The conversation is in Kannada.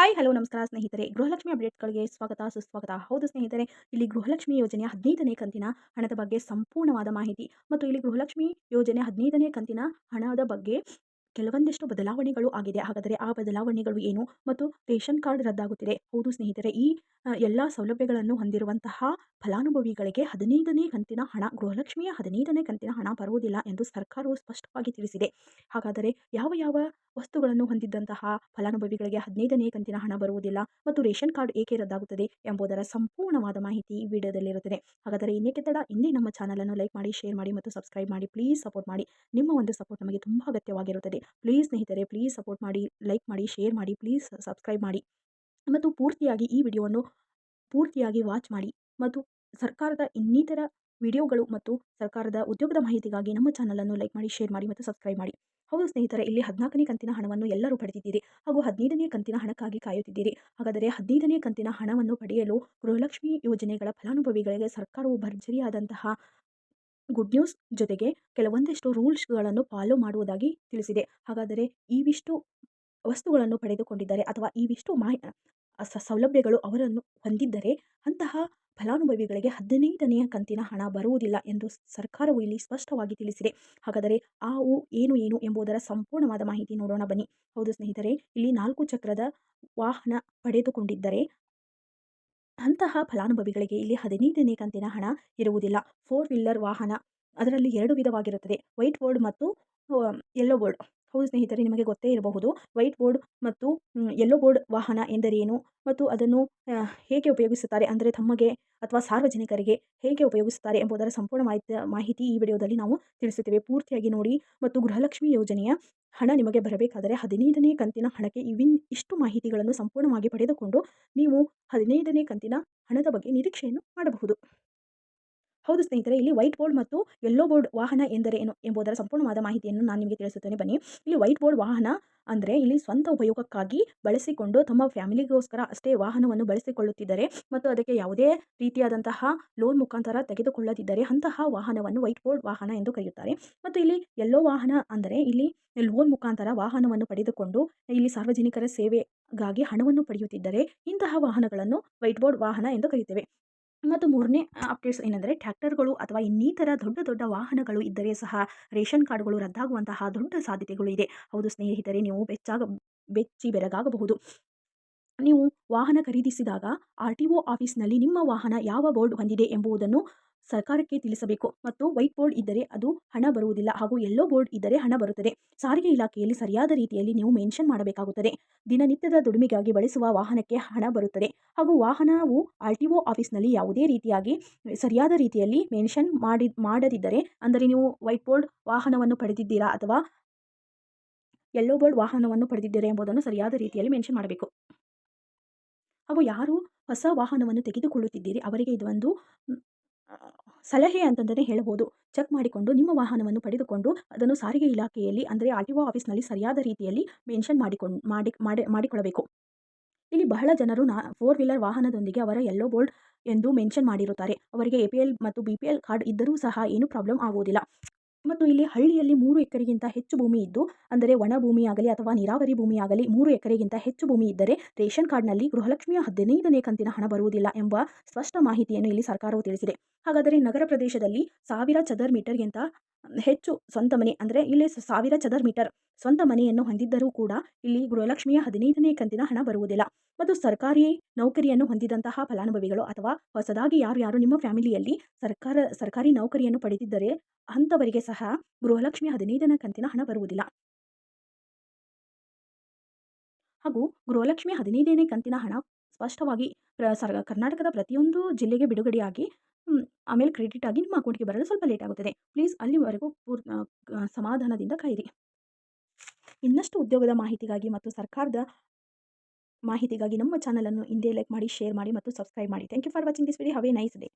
ಹಾಯ್ ಹಲೋ ನಮಸ್ಕಾರ ಸ್ನೇಹಿತರೆ. ಗೃಹಲಕ್ಷ್ಮಿ ಅಪ್ಡೇಟ್ಗಳಿಗೆ ಸ್ವಾಗತ, ಸುಸ್ವಾಗತ. ಹೌದು ಸ್ನೇಹಿತರೆ, ಇಲ್ಲಿ ಗೃಹಲಕ್ಷ್ಮಿ ಯೋಜನೆಯ ಹದಿನೈದನೇ ಕಂತಿನ ಹಣದ ಬಗ್ಗೆ ಸಂಪೂರ್ಣವಾದ ಮಾಹಿತಿ. ಮತ್ತು ಇಲ್ಲಿ ಗೃಹಲಕ್ಷ್ಮಿ ಯೋಜನೆ ಹದಿನೈದನೇ ಕಂತಿನ ಹಣದ ಬಗ್ಗೆ ಕೆಲವೊಂದಿಷ್ಟು ಬದಲಾವಣೆಗಳು ಆಗಿದೆ. ಹಾಗಾದರೆ ಆ ಬದಲಾವಣೆಗಳು ಏನು? ಮತ್ತು ರೇಷನ್ ಕಾರ್ಡ್ ರದ್ದಾಗುತ್ತಿದೆ. ಹೌದು ಸ್ನೇಹಿತರೆ, ಈ ಎಲ್ಲ ಸೌಲಭ್ಯಗಳನ್ನು ಹೊಂದಿರುವಂತಹ ಫಲಾನುಭವಿಗಳಿಗೆ ಹದಿನೈದನೇ ಕಂತಿನ ಹಣ, ಗೃಹಲಕ್ಷ್ಮಿಯ ಹದಿನೈದನೇ ಕಂತಿನ ಹಣ ಬರುವುದಿಲ್ಲ ಎಂದು ಸರ್ಕಾರವು ಸ್ಪಷ್ಟವಾಗಿ ತಿಳಿಸಿದೆ. ಹಾಗಾದರೆ ಯಾವ ಯಾವ ವಸ್ತುಗಳನ್ನು ಹೊಂದಿದ್ದಂತಹ ಫಲಾನುಭವಿಗಳಿಗೆ ಹದಿನೈದನೇ ಕಂತಿನ ಹಣ ಬರುವುದಿಲ್ಲ ಮತ್ತು ರೇಷನ್ ಕಾರ್ಡ್ ಏಕೆ ರದ್ದಾಗುತ್ತದೆ ಎಂಬುದರ ಸಂಪೂರ್ಣವಾದ ಮಾಹಿತಿ ಈ ವಿಡಿಯೋದಲ್ಲಿರುತ್ತದೆ. ಹಾಗಾದರೆ ಇನ್ನೇಕೆ ತಡ ಇನ್ನೇ ನಮ್ಮ ಚಾನಲನ್ನು ಲೈಕ್ ಮಾಡಿ, ಶೇರ್ ಮಾಡಿ ಮತ್ತು ಸಬ್ಸ್ಕ್ರೈಬ್ ಮಾಡಿ, ಪ್ಲೀಸ್ ಸಪೋರ್ಟ್ ಮಾಡಿ. ನಿಮ್ಮ ಒಂದು ಸಪೋರ್ಟ್ ನಮಗೆ ತುಂಬ ಅಗತ್ಯವಾಗಿರುತ್ತದೆ. ಪ್ಲೀಸ್ ಸ್ನೇಹಿತರೆ ಪ್ಲೀಸ್ ಸಪೋರ್ಟ್ ಮಾಡಿ ಲೈಕ್ ಮಾಡಿ ಶೇರ್ ಮಾಡಿ ಪ್ಲೀಸ್ ಸಬ್ಸ್ಕ್ರೈಬ್ ಮಾಡಿ. ಮತ್ತು ಪೂರ್ತಿಯಾಗಿ ಈ ವಿಡಿಯೋವನ್ನು ಪೂರ್ತಿಯಾಗಿ ವಾಚ್ ಮಾಡಿ. ಮತ್ತು ಸರ್ಕಾರದ ಇನ್ನಿತರ ವಿಡಿಯೋಗಳು ಮತ್ತು ಸರ್ಕಾರದ ಉದ್ಯೋಗದ ಮಾಹಿತಿಗಾಗಿ ನಮ್ಮ ಚಾನಲನ್ನು ಲೈಕ್ ಮಾಡಿ ಶೇರ್ ಮಾಡಿ ಮತ್ತು ಸಬ್ಸ್ಕ್ರೈಬ್ ಮಾಡಿ. ಹೌದು ಸ್ನೇಹಿತರೆ, ಇಲ್ಲಿ ಹದಿನಾಲ್ಕನೇ ಕಂತಿನ ಹಣವನ್ನು ಎಲ್ಲರೂ ಪಡೆದಿದ್ದೀರಿ. ಹಾಗೂ ಹದಿನೈದನೇ ಕಂತಿನ ಹಣಕ್ಕಾಗಿ ಕಾಯುತ್ತಿದ್ದೀರಿ. ಹಾಗಾದರೆ ಹದಿನೈದನೇ ಕಂತಿನ ಹಣವನ್ನು ಪಡೆಯಲು ಗೃಹಲಕ್ಷ್ಮಿ ಯೋಜನೆಗಳ ಫಲಾನುಭವಿಗಳಿಗೆ ಸರ್ಕಾರವು ಭರ್ಜರಿಯಾದಂತಹ ಗುಡ್ ನ್ಯೂಸ್ ಜೊತೆಗೆ ಕೆಲವೊಂದಿಷ್ಟು ರೂಲ್ಸ್ಗಳನ್ನು ಫಾಲೋ ಮಾಡುವುದಾಗಿ ತಿಳಿಸಿದೆ. ಹಾಗಾದರೆ ಇವಿಷ್ಟು ವಸ್ತುಗಳನ್ನು ಪಡೆದುಕೊಂಡಿದ್ದಾರೆ ಅಥವಾ ಇವಿಷ್ಟು ಮಾ ಸೌಲಭ್ಯಗಳು ಅವರನ್ನು ಹೊಂದಿದ್ದರೆ ಅಂತಹ ಫಲಾನುಭವಿಗಳಿಗೆ ಹದಿನೈದನೆಯ ಕಂತಿನ ಹಣ ಬರುವುದಿಲ್ಲ ಎಂದು ಸರ್ಕಾರವು ಇಲ್ಲಿ ಸ್ಪಷ್ಟವಾಗಿ ತಿಳಿಸಿದೆ. ಹಾಗಾದರೆ ಆ ಉ ಏನು ಏನು ಎಂಬುದರ ಸಂಪೂರ್ಣವಾದ ಮಾಹಿತಿ ನೋಡೋಣ ಬನ್ನಿ. ಹೌದು ಸ್ನೇಹಿತರೆ, ಇಲ್ಲಿ ನಾಲ್ಕು ಚಕ್ರದ ವಾಹನ ಪಡೆದುಕೊಂಡಿದ್ದರೆ ಅಂತಹ ಫಲಾನುಭವಿಗಳಿಗೆ ಇಲ್ಲಿ ಹದಿನೈದನೇ ಕಂತಿನ ಹಣ ಇರುವುದಿಲ್ಲ. ಫೋರ್ ವೀಲರ್ ವಾಹನ, ಅದರಲ್ಲಿ ಎರಡು ವಿಧವಾಗಿರುತ್ತದೆ. ವೈಟ್ ಬೋರ್ಡ್ ಮತ್ತು ಯೆಲ್ಲೋ ಬೋರ್ಡ್ ಹೌದು ಸ್ನೇಹಿತರೆ, ನಿಮಗೆ ಗೊತ್ತೇ ಇರಬಹುದು, ವೈಟ್ ಬೋರ್ಡ್ ಮತ್ತು ಯೆಲ್ಲೋ ಬೋರ್ಡ್ ವಾಹನ ಎಂದರೇನು ಮತ್ತು ಅದನ್ನು ಹೇಗೆ ಉಪಯೋಗಿಸುತ್ತಾರೆ ಅಂದರೆ ತಮಗೆ ಅಥವಾ ಸಾರ್ವಜನಿಕರಿಗೆ ಹೇಗೆ ಉಪಯೋಗಿಸುತ್ತಾರೆ ಎಂಬುದರ ಸಂಪೂರ್ಣ ಮಾಹಿತಿ ಮಾಹಿತಿ ಈ ವಿಡಿಯೋದಲ್ಲಿ ನಾವು ತಿಳಿಸುತ್ತೇವೆ. ಪೂರ್ತಿಯಾಗಿ ನೋಡಿ ಮತ್ತು ಗೃಹಲಕ್ಷ್ಮಿ ಯೋಜನೆಯ ಹಣ ನಿಮಗೆ ಬರಬೇಕಾದರೆ ಹದಿನೈದನೇ ಕಂತಿನ ಹಣಕ್ಕೆ ಇವಿನ್ ಇಷ್ಟು ಮಾಹಿತಿಗಳನ್ನು ಸಂಪೂರ್ಣವಾಗಿ ಪಡೆದುಕೊಂಡು ನೀವು ಹದಿನೈದನೇ ಕಂತಿನ ಹಣದ ಬಗ್ಗೆ ನಿರೀಕ್ಷೆಯನ್ನು ಮಾಡಬಹುದು. ಹೌದು ಸ್ನೇಹಿತರೆ, ಇಲ್ಲಿ ವೈಟ್ ಬೋರ್ಡ್ ಮತ್ತು ಯೆಲ್ಲೋ ಬೋರ್ಡ್ ವಾಹನ ಎಂದರೆ ಏನು ಎಂಬುದರ ಸಂಪೂರ್ಣವಾದ ಮಾಹಿತಿಯನ್ನು ನಾನು ನಿಮಗೆ ತಿಳಿಸುತ್ತೇನೆ. ಬನ್ನಿ, ಇಲ್ಲಿ ವೈಟ್ ಬೋರ್ಡ್ ವಾಹನ ಅಂದರೆ ಇಲ್ಲಿ ಸ್ವಂತ ಉಪಯೋಗಕ್ಕಾಗಿ ಬಳಸಿಕೊಂಡು ತಮ್ಮ ಫ್ಯಾಮಿಲಿಗೋಸ್ಕರ ಅಷ್ಟೇ ವಾಹನವನ್ನು ಬಳಸಿಕೊಳ್ಳುತ್ತಿದ್ದರೆ ಮತ್ತು ಅದಕ್ಕೆ ಯಾವುದೇ ರೀತಿಯಾದಂತಹ ಲೋನ್ ಮುಖಾಂತರ ತೆಗೆದುಕೊಳ್ಳದಿದ್ದರೆ ಅಂತಹ ವಾಹನವನ್ನು ವೈಟ್ ಬೋರ್ಡ್ ವಾಹನ ಎಂದು ಕರೆಯುತ್ತಾರೆ. ಮತ್ತು ಇಲ್ಲಿ ಎಲ್ಲೋ ವಾಹನ ಅಂದರೆ ಇಲ್ಲಿ ಲೋನ್ ಮುಖಾಂತರ ವಾಹನವನ್ನು ಪಡೆದುಕೊಂಡು ಇಲ್ಲಿ ಸಾರ್ವಜನಿಕರ ಸೇವೆಗಾಗಿ ಹಣವನ್ನು ಪಡೆಯುತ್ತಿದ್ದರೆ ಇಂತಹ ವಾಹನಗಳನ್ನು ವೈಟ್ ಬೋರ್ಡ್ ವಾಹನ ಎಂದು ಕರೆಯುತ್ತೇವೆ. ಮತ್ತು ಮೂರನೇ ಅಪ್ಡೇಟ್ಸ್ ಏನೆಂದರೆ ಟ್ರ್ಯಾಕ್ಟರ್ಗಳು ಅಥವಾ ಇನ್ನಿತರ ದೊಡ್ಡ ದೊಡ್ಡ ವಾಹನಗಳು ಇದ್ದರೆ ಸಹ ರೇಷನ್ ಕಾರ್ಡ್ಗಳು ರದ್ದಾಗುವಂತಹ ದೊಡ್ಡ ಸಾಧ್ಯತೆಗಳು ಇದೆ. ಹೌದು ಸ್ನೇಹಿತರೆ, ನೀವು ಬೆಚ್ಚಾಗ, ಬೆಚ್ಚಿ ಬೆರಗಾಗಬಹುದು. ನೀವು ವಾಹನ ಖರೀದಿಸಿದಾಗ ಆರ್ ಟಿ ಒ ಆಫೀಸ್ನಲ್ಲಿ ನಿಮ್ಮ ವಾಹನ ಯಾವ ಬೋರ್ಡ್ ಹೊಂದಿದೆ ಎಂಬುದನ್ನು ಸರ್ಕಾರಕ್ಕೆ ತಿಳಿಸಬೇಕು. ಮತ್ತು ವೈಟ್ ಬೋರ್ಡ್ ಇದ್ದರೆ ಅದು ಹಣ ಬರುವುದಿಲ್ಲ ಹಾಗೂ ಎಲ್ಲೋ ಬೋರ್ಡ್ ಇದ್ದರೆ ಹಣ ಬರುತ್ತದೆ. ಸಾರಿಗೆ ಇಲಾಖೆಯಲ್ಲಿ ಸರಿಯಾದ ರೀತಿಯಲ್ಲಿ ನೀವು ಮೆನ್ಷನ್ ಮಾಡಬೇಕಾಗುತ್ತದೆ. ದಿನನಿತ್ಯದ ದುಡಿಮೆಗಾಗಿ ಬಳಸುವ ವಾಹನಕ್ಕೆ ಹಣ ಬರುತ್ತದೆ. ಹಾಗೂ ವಾಹನವು ಆರ್ ಟಿ ಒ ಆಫೀಸ್ನಲ್ಲಿ ಯಾವುದೇ ರೀತಿಯಾಗಿ ಸರಿಯಾದ ರೀತಿಯಲ್ಲಿ ಮೆನ್ಷನ್ ಮಾಡಿ ಮಾಡದಿದ್ದರೆ, ಅಂದರೆ ನೀವು ವೈಟ್ ಬೋರ್ಡ್ ವಾಹನವನ್ನು ಪಡೆದಿದ್ದೀರಾ ಅಥವಾ ಎಲ್ಲೋ ಬೋರ್ಡ್ ವಾಹನವನ್ನು ಪಡೆದಿದ್ದೀರಾ ಎಂಬುದನ್ನು ಸರಿಯಾದ ರೀತಿಯಲ್ಲಿ ಮೆನ್ಷನ್ ಮಾಡಬೇಕು. ಹಾಗೂ ಯಾರು ಹೊಸ ವಾಹನವನ್ನು ತೆಗೆದುಕೊಳ್ಳುತ್ತಿದ್ದೀರಿ? ಅವರಿಗೆ ಇದೊಂದು ಸಲಹೆ ಅಂತಂದರೆ ಹೇಳಬಹುದು. ಚೆಕ್ ಮಾಡಿಕೊಂಡು, ನಿಮ್ಮ ವಾಹನವನ್ನು ಪಡೆದುಕೊಂಡು, ಅದನ್ನು ಸಾರಿಗೆ ಇಲಾಖೆಯಲ್ಲಿ, ಅಂದರೆ ಆರ್ ಟಿ ಒ ಆಫೀಸ್ನಲ್ಲಿ ಸರಿಯಾದ ರೀತಿಯಲ್ಲಿ ಮೆನ್ಷನ್ ಮಾಡಿಕೊಂಡು, ಮಾಡಿ ಮಾಡಿ, ಮಾಡಿಕೊಳ್ಳಬೇಕು. ಇಲ್ಲಿ ಬಹಳ ಜನರು ನಾ, ಫೋರ್ ವೀಲರ್ ವಾಹನದೊಂದಿಗೆ ಅವರ ಯೆಲ್ಲೋ ಬೋರ್ಡ್ ಎಂದು ಮೆನ್ಷನ್ ಮಾಡಿರುತ್ತಾರೆ. ಅವರಿಗೆ ಎ ಮತ್ತು ಬಿ ಕಾರ್ಡ್ ಇದ್ದರೂ ಸಹ ಏನು ಪ್ರಾಬ್ಲಮ್ ಆಗುವುದಿಲ್ಲ. ಮತ್ತು ಇಲ್ಲಿ ಹಳ್ಳಿಯಲ್ಲಿ ಮೂರು ಎಕರೆಗಿಂತ ಹೆಚ್ಚು ಭೂಮಿ ಇದ್ದು, ಅಂದರೆ ಒಣ ಭೂಮಿಯಾಗಲಿ ಅಥವಾ ನೀರಾವರಿ ಭೂಮಿಯಾಗಲಿ ಮೂರು ಎಕರೆಗಿಂತ ಹೆಚ್ಚು ಭೂಮಿ ಇದ್ದರೆ ರೇಷನ್ ಕಾರ್ಡ್ನಲ್ಲಿ ಗೃಹಲಕ್ಷ್ಮಿಯ ಹದಿನೈದನೇ ಕಂತಿನ ಹಣ ಬರುವುದಿಲ್ಲ ಎಂಬ ಸ್ಪಷ್ಟ ಮಾಹಿತಿಯನ್ನು ಇಲ್ಲಿ ಸರ್ಕಾರವು ತಿಳಿಸಿದೆ. ಹಾಗಾದರೆ ನಗರ ಪ್ರದೇಶದಲ್ಲಿ ಸಾವಿರ ಚದರ್ ಮೀಟರ್ಗಿಂತ ಹೆಚ್ಚು ಸ್ವಂತ ಮನೆ ಅಂದರೆ ಇಲ್ಲಿ ಸಾವಿರ ಚದರ್ ಮೀಟರ್ ಸ್ವಂತ ಮನೆಯನ್ನು ಹೊಂದಿದ್ದರೂ ಕೂಡ ಇಲ್ಲಿ ಗೃಹಲಕ್ಷ್ಮಿಯ ಹದಿನೈದನೇ ಕಂತಿನ ಹಣ ಬರುವುದಿಲ್ಲ. ಮತ್ತು ಸರ್ಕಾರಿ ನೌಕರಿಯನ್ನು ಹೊಂದಿದಂತಹ ಫಲಾನುಭವಿಗಳು ಅಥವಾ ಹೊಸದಾಗಿ ಯಾರು ಯಾರು ನಿಮ್ಮ ಫ್ಯಾಮಿಲಿಯಲ್ಲಿ ಸರ್ಕಾರ, ಸರ್ಕಾರಿ ನೌಕರಿಯನ್ನು ಪಡೆದಿದ್ದರೆ ಅಂಥವರಿಗೆ ಸಹ ಗೃಹಲಕ್ಷ್ಮಿ ಹದಿನೈದನೇ ಕಂತಿನ ಹಣ ಬರುವುದಿಲ್ಲ. ಹಾಗೂ ಗೃಹಲಕ್ಷ್ಮಿ ಹದಿನೈದನೇ ಕಂತಿನ ಹಣ ಸ್ಪಷ್ಟವಾಗಿ ಕರ್ನಾಟಕದ ಪ್ರತಿಯೊಂದು ಜಿಲ್ಲೆಗೆ ಬಿಡುಗಡೆಯಾಗಿ ಆಮೇಲೆ ಕ್ರೆಡಿಟ್ ಆಗಿ ನಿಮ್ಮ ಅಕೌಂಟ್ಗೆ ಬರಲು ಸ್ವಲ್ಪ ಲೇಟ್ ಆಗುತ್ತದೆ. ಪ್ಲೀಸ್ ಅಲ್ಲಿವರೆಗೂ ಪೂರ್ ಸಮಾಧಾನದಿಂದ ಕಾಯಿರಿ. ಇನ್ನಷ್ಟು ಉದ್ಯೋಗದ ಮಾಹಿತಿಗಾಗಿ ಮತ್ತು ಸರ್ಕಾರದ ಮಾಹಿತಿಗಾಗಿ ನಮ್ಮ ಚಾನಲನ್ನು ಇಂದೇ ಲೈಕ್ ಮಾಡಿ ಶೇರ್ ಮಾಡಿ ಮತ್ತು ಸಬ್ಸ್ಕ್ರೈಬ್ ಮಾಡಿ. Thank you for watching this video have a nice day